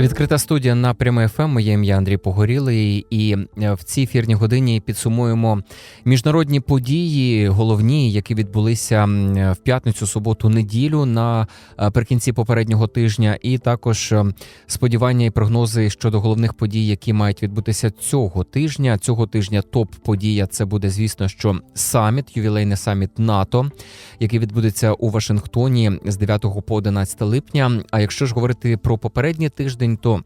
Відкрита студія на пряме ФМ. Моє ім'я Андрій Погорілий, і е, в цій ефірній годині підсумуємо міжнародні події, головні, які відбулися в п'ятницю, суботу, неділю наприкінці попереднього тижня, і також е, сподівання і прогнози щодо головних подій, які мають відбутися цього тижня. Цього тижня топ подія це буде, звісно, що саміт, ювілейний саміт НАТО, який відбудеться у Вашингтоні з 9 по 11 липня. А якщо ж говорити про попередній тиждень, то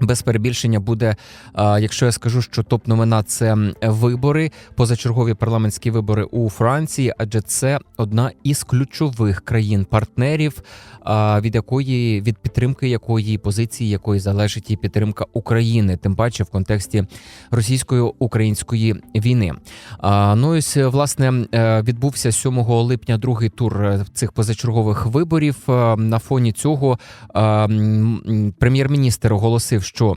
без перебільшення буде, якщо я скажу, що топ новина це вибори, позачергові парламентські вибори у Франції, адже це одна із ключових країн-партнерів, від якої від підтримки якої позиції якої залежить і підтримка України, тим паче в контексті російсько-української війни. Ну і ось, власне е, відбувся 7 липня другий тур е, цих позачергових виборів. На фоні цього прем'єр-міністр оголосив, що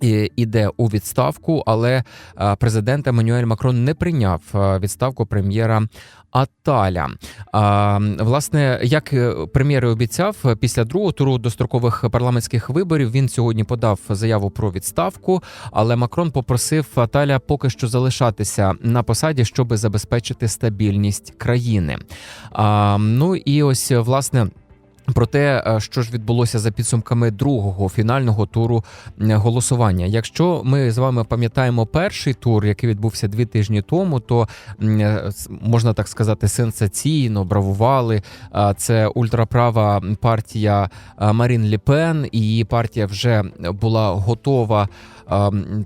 і- іде у відставку, але е, президент Еммануель Макрон не прийняв е, відставку прем'єра. Аталя, власне, як е, прем'єр і обіцяв, е, після другого туру дострокових парламентських виборів він сьогодні подав заяву про відставку. Але Макрон попросив Аталя поки що залишатися на посаді, щоб забезпечити стабільність країни. Ну і ось власне. Про те, е, що ж відбулося за підсумками другого фінального туру голосування. Якщо ми з вами пам'ятаємо перший тур, який відбувся дві тижні тому, то е, можна так сказати, сенсаційно бравували. Це ультраправа партія Марін Ліпен, її партія вже була готова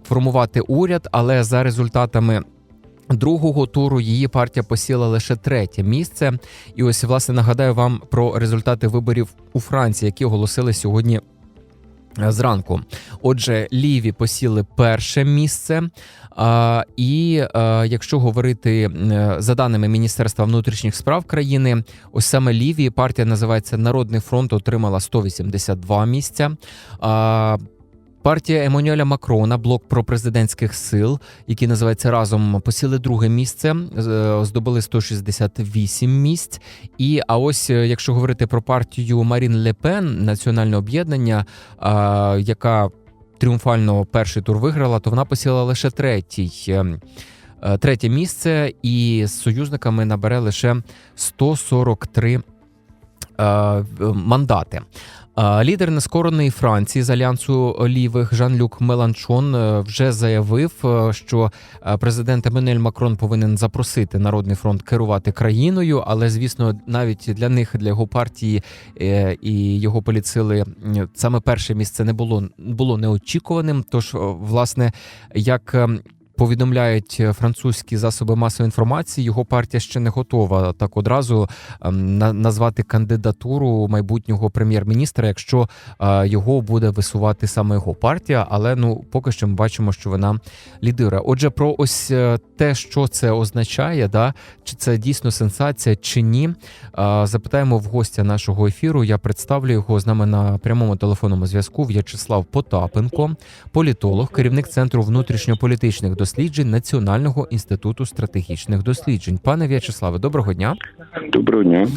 формувати уряд, але за результатами. Другого туру її партія посіла лише третє місце. І ось власне нагадаю вам про результати виборів у Франції, які оголосили сьогодні. е, Зранку, отже, ліві посіли перше місце. А, і е, якщо говорити е, за даними Міністерства внутрішніх справ країни, ось саме ліві партія називається Народний фронт, отримала 182 місця. А, Партія Еммануеля Макрона, блок пропрезидентських сил, який називається разом, посіли друге місце, здобули 168 місць. І а ось е, якщо говорити про партію Марін Лепен, національне об'єднання, яка тріумфально перший тур виграла, то вона посіла лише третій. е, е, Третє місце, і з союзниками набере лише 143 е, мандати. Лідер нескореної Франції з альянсу лівих Жан-Люк Меланшон е, вже заявив, е, що е, президент Еммануель Макрон повинен запросити Народний фронт керувати країною, але звісно, навіть для них, для його партії і його політсили, м, саме перше місце не було було неочікуваним. Тож, власне, як ем, Повідомляють е, французькі засоби масової інформації, його партія ще не готова так одразу ем, назвати кандидатуру майбутнього прем'єр-міністра, якщо е, його буде висувати саме його партія. Але ну поки що ми бачимо, що вона лідирує. Отже, про ось е, те, що це означає, да чи це дійсно сенсація, чи ні. Запитаємо в гостя нашого ефіру. Я представлю його з нами на прямому телефонному зв'язку. В'ячеслав Потапенко, політолог, керівник центру внутрішньополітичних досліджень Національного інституту стратегічних досліджень. Пане В'ячеславе, доброго дня. Доброго дня.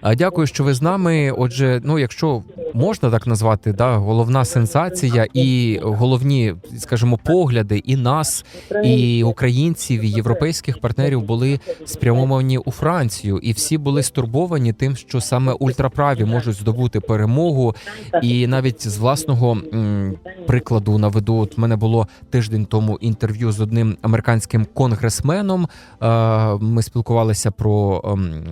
А, Дякую, що ви з нами. Отже, ну якщо можна так назвати, да, головна сенсація і головні, скажімо, погляди і нас, і українців, і європейських партнерів були спрямовані у Францію, і всі були стурбовані тим, що саме ультраправі можуть здобути перемогу. І навіть з власного м, прикладу наведу, от в мене було тиждень тому інтерв'ю з одним американським конгресменом. Е, Ми спілкувалися про ем,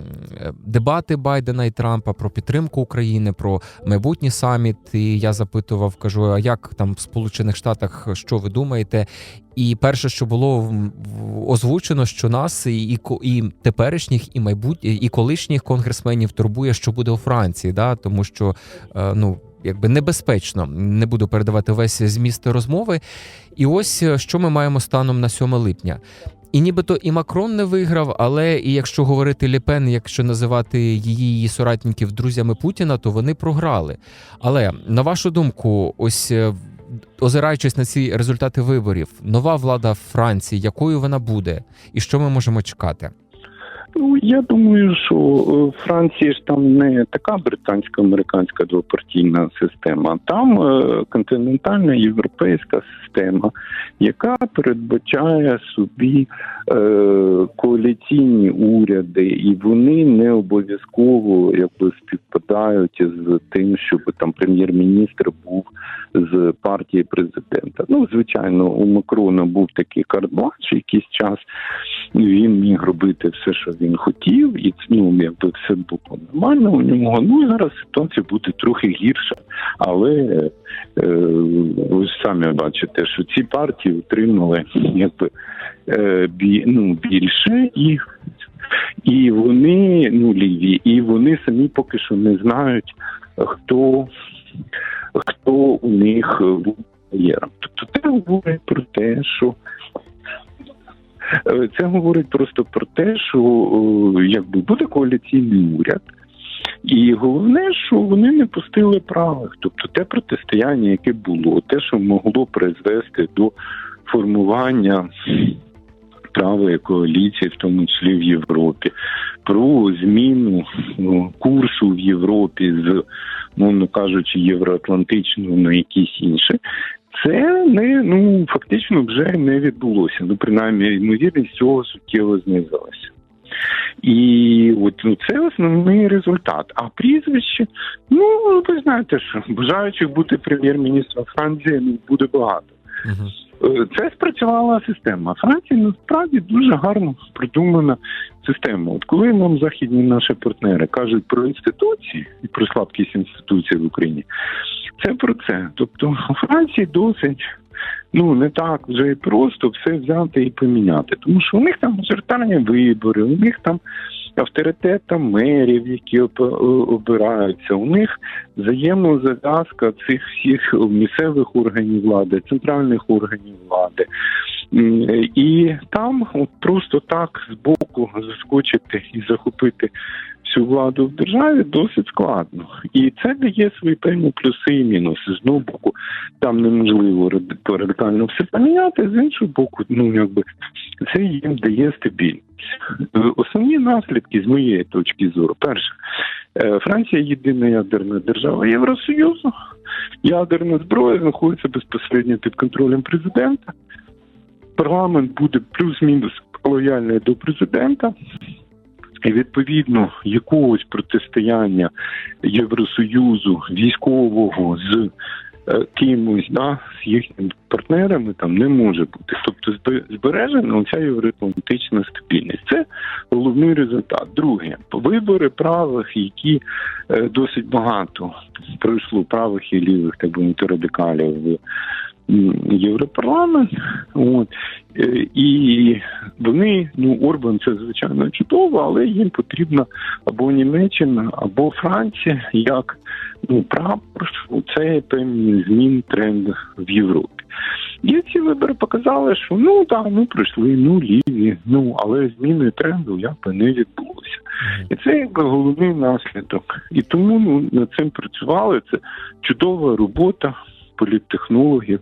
дебати Байдена і Трампа, про підтримку України, про майбутній саміт. І я запитував, кажу: а як там в Сполучених Штатах що ви думаєте? І перше, що було озвучено, що нас і, і, і теперішніх, і майбутніх, і колишніх конгресменів турбує, що буде у Франції, да тому що е, ну. Якби небезпечно, не буду передавати весь зміст розмови. І ось е, що ми маємо станом на 7 липня. І нібито і Макрон не виграв, але і якщо говорити Ліпен, якщо називати її її соратників друзями Путіна, то вони програли. Але на вашу думку, ось е, озираючись на ці результати виборів, нова влада Франції, якою вона буде, і що ми можемо чекати? Ну я думаю, що е, Франція ж там не така британсько-американська двопартійна система. Там е, континентальна європейська система, яка передбачає собі е, коаліційні уряди, і вони не обов'язково якби співпадають з тим, щоб там прем'єр-міністр був з партії президента. Ну, звичайно, у Макрона був такий карт-бланш якийсь час. Він міг робити все, що він хотів, і ну, якби все було нормально у нього. Ну зараз ситуація буде трохи гірша, але е, ви самі бачите, що ці партії отримали якби е, бі, ну, більше і. І вони ну ліві, і вони самі поки що не знають, хто хто у них був. Тобто це говорить про те, що е, це говорить просто про те, що е, якби буде коаліційний уряд. І головне, що вони не пустили правих. Тобто те протистояння, яке було, те, що могло призвести до формування правої коаліції, в тому числі в Європі, про зміну ну, курсу в Європі з, мовно кажучи, євроатлантичного на якийсь інший. Це не ну фактично вже не відбулося. Ну принаймні ймовірність цього суттєво знизилася. І от ну, це основний результат. А прізвище, ну ви знаєте, що бажаючих бути прем'єр-міністром Франції ну, буде багато. Угу. Це спрацювала система. Франція насправді дуже гарно придумана система. От коли нам західні наші партнери кажуть про інституції і про слабкість інституцій в Україні, це про це. Тобто у Франції досить. Ну не так вже і просто все взяти і поміняти, тому що у них там мажоритарні вибори, у них там авторитет там мерів, які обираються, у них взаємозав'язка цих всіх місцевих органів влади, центральних органів влади. І там от просто так з боку заскочити і захопити всю владу в державі досить складно. І це дає свої певні плюси і мінуси. З одного боку, там неможливо радикально все поміняти, з іншого боку, ну якби це їм дає стабільність. Основні наслідки з моєї точки зору, перше, Франція єдина ядерна держава Євросоюзу, ядерна зброя знаходиться безпосередньо під контролем президента. Парламент буде плюс-мінус лояльний до президента. І відповідно якогось протистояння Євросоюзу військового з е, кимось, да, з їхніми партнерами там не може бути. Тобто збережена ця євроатлантична стабільність. Це головний результат. Друге, вибори правих, які е, досить багато пройшло правих і лівих, так би радикалів в Європарламент, от е, і вони, ну Орбан, це звичайно чудово, але їм потрібна або Німеччина, або Франція як ну прапор у цей певний змін тренд в Європі. І ці вибори показали, що ну так, ну пройшли, ну ліві, ну але зміни тренду якби не відбулося. І це якби головний наслідок. І тому ну над цим працювали. Це чудова робота політтехнологів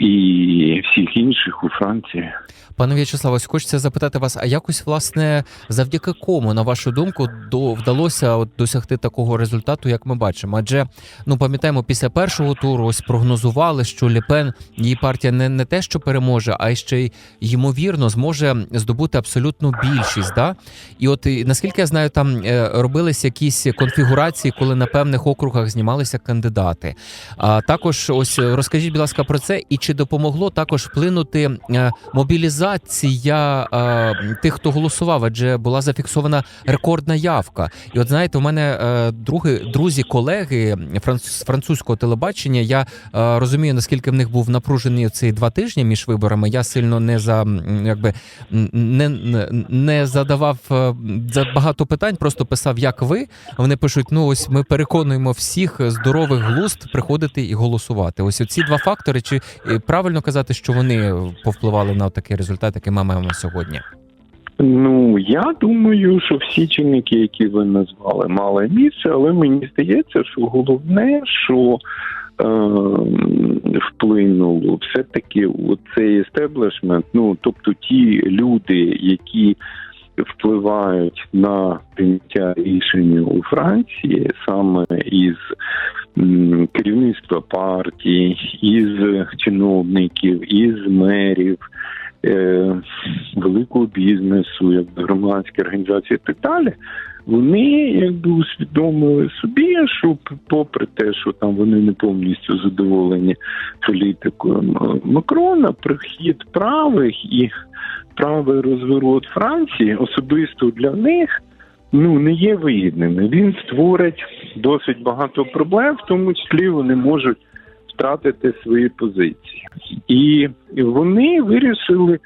і всіх інших у Франції. Пане В'ячеславе, ось хочеться запитати вас, а якось власне завдяки кому, на вашу думку, до вдалося от досягти такого результату, як ми бачимо? Адже ну пам'ятаємо, після першого туру ось прогнозували, що Ліпен її партія не не те, що переможе, а ще й ймовірно зможе здобути абсолютну більшість. Да? І от наскільки я знаю, там е, робились якісь конфігурації, коли на певних округах знімалися кандидати. А також ось розкажіть, будь ласка, про це і чи допомогло також вплинути е, мобілізація е, тих, хто голосував, адже була зафіксована рекордна явка. І от знаєте, у мене е, други, друзі, колеги з французького телебачення. Я розумію, наскільки в них був напружений цей два тижні між виборами. Я сильно не за якби не, не задавав за багато питань, просто писав, як ви. Вони пишуть: ну ось ми переконуємо всіх здорових глузд приходити і голосувати. Ось ці два фактори. Чи правильно казати, що вони повпливали на такий результат? який ми маємо сьогодні? Ну я думаю, що всі чинники, які ви назвали, мали місце, але мені здається, що головне, що е, вплинуло, все таки цей естеблішмент, ну тобто ті люди, які впливають на прийняття рішень у Франції саме із керівництва партії, із чиновників, із мерів. е, Великого бізнесу, якби громадські організації і так далі, вони якби усвідомили собі, що попри те, що там вони не повністю задоволені політикою Макрона, прихід правих і правий розворот Франції особисто для них ну не є вигідним. Він створить досить багато проблем, в тому числі вони можуть втратити свої позиції, і вони вирішили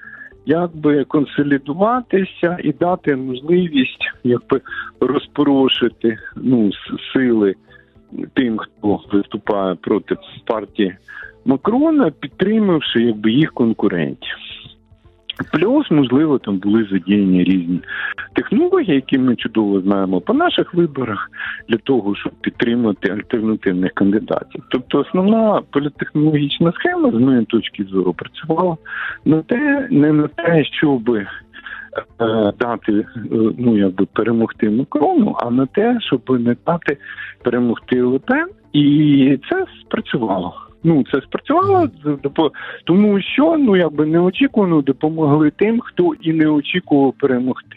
якби консолідуватися і дати можливість якби розпорошити ну сили тим, хто виступає проти партії Макрона, підтримавши якби їх конкурентів. Плюс, можливо, там були задіяні різні технології, які ми чудово знаємо по наших виборах, для того, щоб підтримати альтернативних кандидатів. Тобто, основна політтехнологічна схема з моєї точки зору працювала на те, не на те, щоб е, дати е, ну якби перемогти Макрону, а на те, щоб не дати перемогти Лепен, і це спрацювало. Ну це спрацювало тому, що ну якби неочікувано допомогли тим, хто і не очікував перемогти.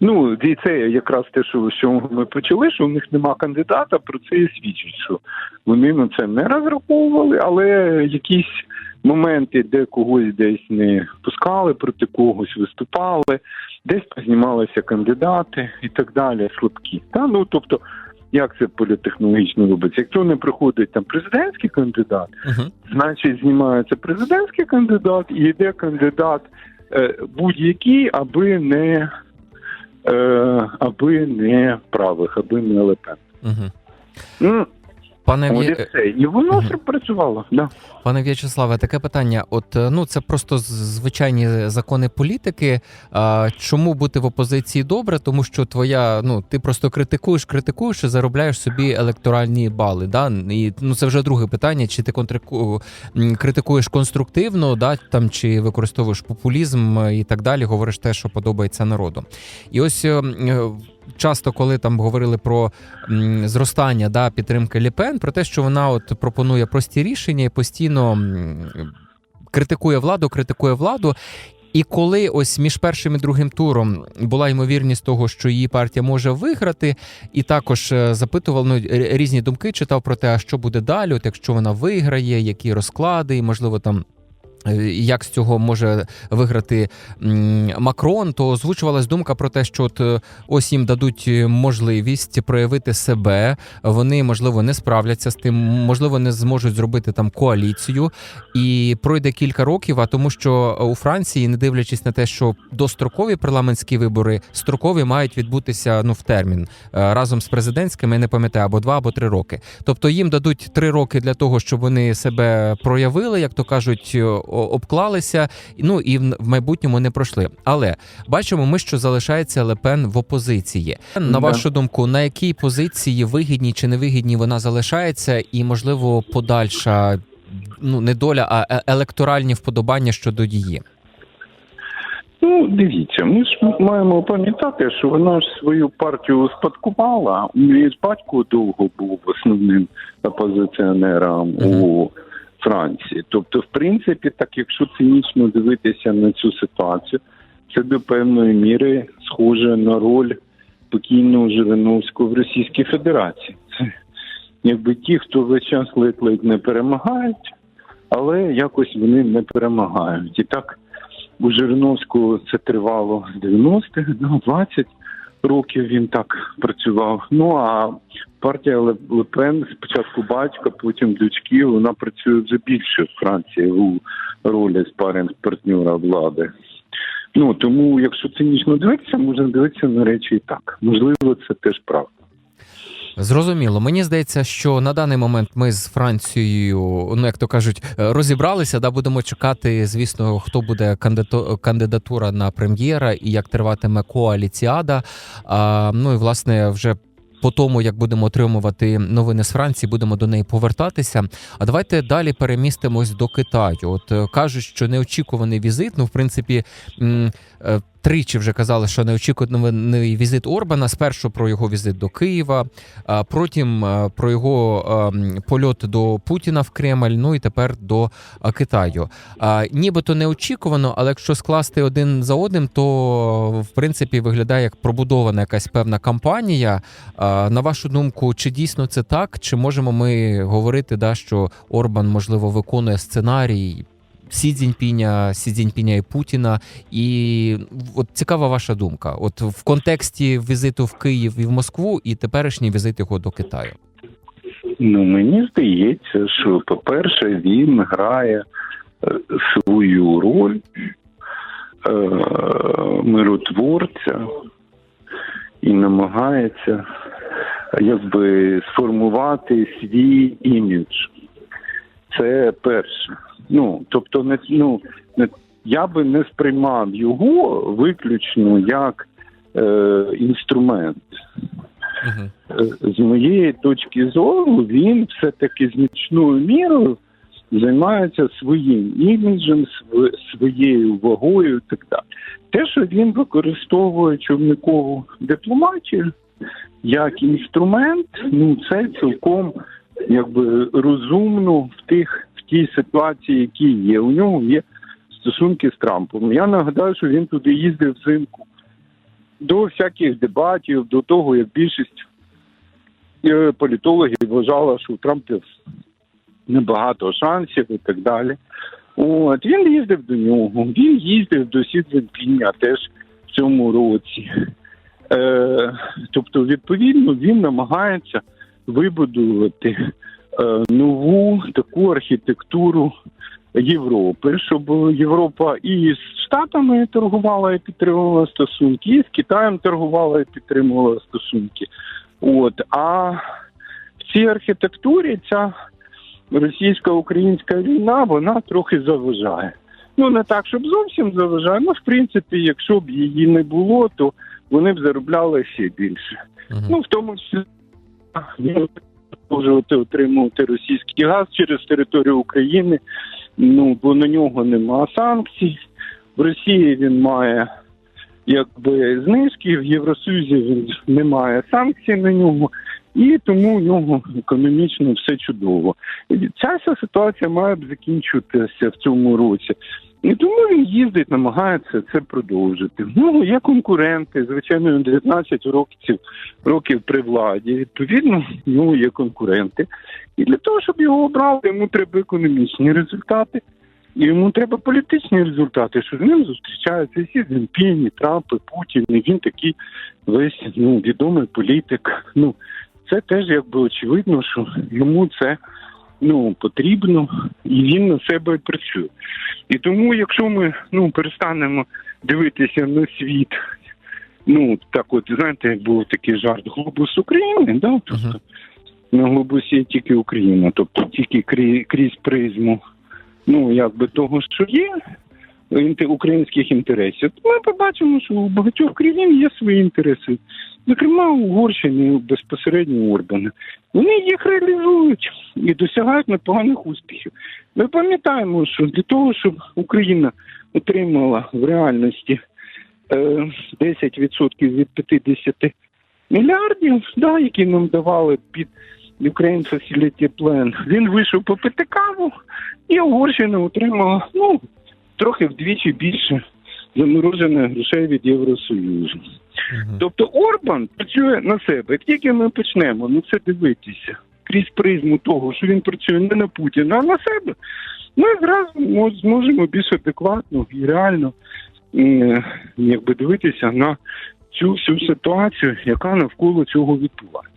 Ну і це якраз те, що чого ми почали, що в них нема кандидата. Про це і свідчить, що вони на це не розраховували, але якісь моменти, де когось десь не пускали, проти когось виступали, десь познімалися кандидати і так далі, слабкі. Та ну тобто, як це політехнологічно робиться? Якщо не приходить там президентський кандидат, Угу. значить знімається президентський кандидат і йде кандидат е, будь-який, аби не е, аби не правих, аби не Лепен. Угу. Ну, Пане В'є- І воно все працювало. Да. Пане В'ячеславе, таке питання. От е, ну це просто звичайні закони політики. А чому бути в опозиції добре? Тому що твоя, ну ти просто критикуєш, критикуєш і заробляєш собі електоральні бали. Да? І ну це вже друге питання. Чи ти контрику... критикуєш конструктивно, да там чи використовуєш популізм е, і так далі? Говориш те, що подобається народу. І ось. Часто, коли там говорили про зростання да, підтримки Ліпен, про те, що вона от пропонує прості рішення і постійно критикує владу, критикує владу. І коли ось між першим і другим туром була ймовірність того, що її партія може виграти, і також е, запитував ну, різні думки, читав про те, а що буде далі, от якщо вона виграє, які розклади, і можливо там. Е, Як з цього може виграти Макрон, то озвучувалась думка про те, що от е, ось їм дадуть е, можливість проявити себе. Вони можливо не справляться з тим, можливо, не зможуть зробити там коаліцію, і пройде кілька років. А тому, що у Франції, не дивлячись на те, що дострокові парламентські вибори строкові мають відбутися ну в термін е, разом з президентськими, не пам'ятаю, або два, або три роки. Тобто їм дадуть три роки для того, щоб вони себе проявили, як то кажуть, обклалися. Ну і в майбутньому не пройшли. Але бачимо, ми що залишається Лепен в опозиції. На Да. вашу думку, на якій позиції вигідній чи невигідній вона залишається, і можливо подальша ну не доля, а е- електоральні вподобання щодо її. Ну, дивіться, ми ж маємо пам'ятати, що вона ж свою партію успадкувала. У неї батько довго був основним опозиціонером у Франції. Тобто, в принципі, так якщо цинічно дивитися на цю ситуацію, це до певної міри схоже на роль покійного Жириновського в Російській Федерації. Це якби ті, хто весь час ледь-ледь не перемагають, але якось вони не перемагають. І так у Жириновського це тривало з 90-х, ну, 20 років він так працював. Ну а партія Лепен спочатку батька, потім дочки, вона працює вже більше в Франції у ролі спаринг партнера влади. Ну тому, якщо цинічно дивитися, можна дивитися на речі і так. Можливо, це теж правда. Зрозуміло. Мені здається, що на даний момент ми з Францією, ну як то кажуть, е, розібралися. Да, будемо чекати, звісно, хто буде кандидатура на прем'єра і як триватиме коаліціада. А, ну і власне вже. По тому, як будемо отримувати новини з Франції, будемо до неї повертатися. А давайте далі перемістимось до Китаю. От е, кажуть, що неочікуваний візит. Ну, в принципі, е, тричі вже казали, що неочікуваний візит Орбана. Спершу про його візит до Києва, а потім про його польот до Путіна в Кремль. Ну і тепер до Китаю. Нібито неочікувано, але якщо скласти один за одним, то в принципі виглядає як пробудована якась певна кампанія. На вашу думку, чи дійсно це так? Чи можемо ми говорити, да, що Орбан можливо виконує сценарій? Сі Цзіньпіня, Сі Цзіньпіня і Путіна, і от цікава ваша думка. От в контексті візиту в Київ і в Москву, і теперішній візит його до Китаю. Ну мені здається, що по-перше, він грає е, свою роль е, миротворця і намагається якби сформувати свій імідж. Це перше. Ну, тобто, не, ну, не, я би не сприймав його виключно як е, інструмент. Е, з моєї точки зору, він все-таки значною мірою займається своїм іміджем, своєю вагою і так далі. Те, що він використовує човникову дипломатію як інструмент, ну це цілком якби розумно в тих тій ситуації, які є. У нього є стосунки з Трампом. Я нагадаю, що він туди їздив взимку до всяких дебатів, до того, як більшість е, політологів вважала, що у Трампа небагато шансів і так далі. От він їздив до нього, він їздив до Сі теж в цьому році. Е, тобто, відповідно, він намагається вибудувати нову таку архітектуру Європи, щоб Європа і з Штатами торгувала і підтримувала стосунки, і з Китаєм торгувала і підтримувала стосунки. От а в цій архітектурі ця російсько-українська війна вона трохи заважає. Ну не так, щоб зовсім заважає. Ну, в принципі, якщо б її не було, то вони б заробляли ще більше. Ну в тому числі продовжувати отримувати російський газ через територію України. Ну бо на нього нема санкцій. В Росії він має якби знижки, в Євросоюзі він не має санкцій на нього, і тому у нього економічно все чудово. Ця вся ситуація має б закінчитися в цьому році. І тому він їздить, намагається це продовжити. Ну, є конкуренти, звичайно, він 19 років років при владі. Відповідно, нього є конкуренти. І для того, щоб його обрали, йому треба економічні результати. І йому треба політичні результати, що з ним зустрічаються і Сі Цзіньпінь, Трамп, Путін. І він такий весь ну, відомий політик. Ну це теж якби очевидно, що йому це ну потрібно, і він на себе працює. І тому, якщо ми ну перестанемо дивитися на світ, ну так, от знаєте, був такий жарт глобус України, да, тобто Мгм. на глобусі є тільки Україна, тобто тільки крі- крізь призму, ну якби того, що є. Українських інтересів, ми побачимо, що у багатьох країн є свої інтереси. Зокрема, Угорщини безпосередньо Орбана. Вони їх реалізують і досягають непоганих успіхів. Ми пам'ятаємо, що для того, щоб Україна отримала в реальності е, 10% від 50 мільярдів, да, які нам давали під Ukraine Facility Plan, він вийшов попити каву, і Угорщина отримала ну, трохи вдвічі більше заморожених грошей від Євросоюзу. Мгм. Тобто Орбан працює на себе. Як тільки ми почнемо на це дивитися крізь призму того, що він працює не на Путіна, а на себе, ми зразу зможемо більш адекватно і реально якби дивитися на цю всю ситуацію, яка навколо цього відбувається.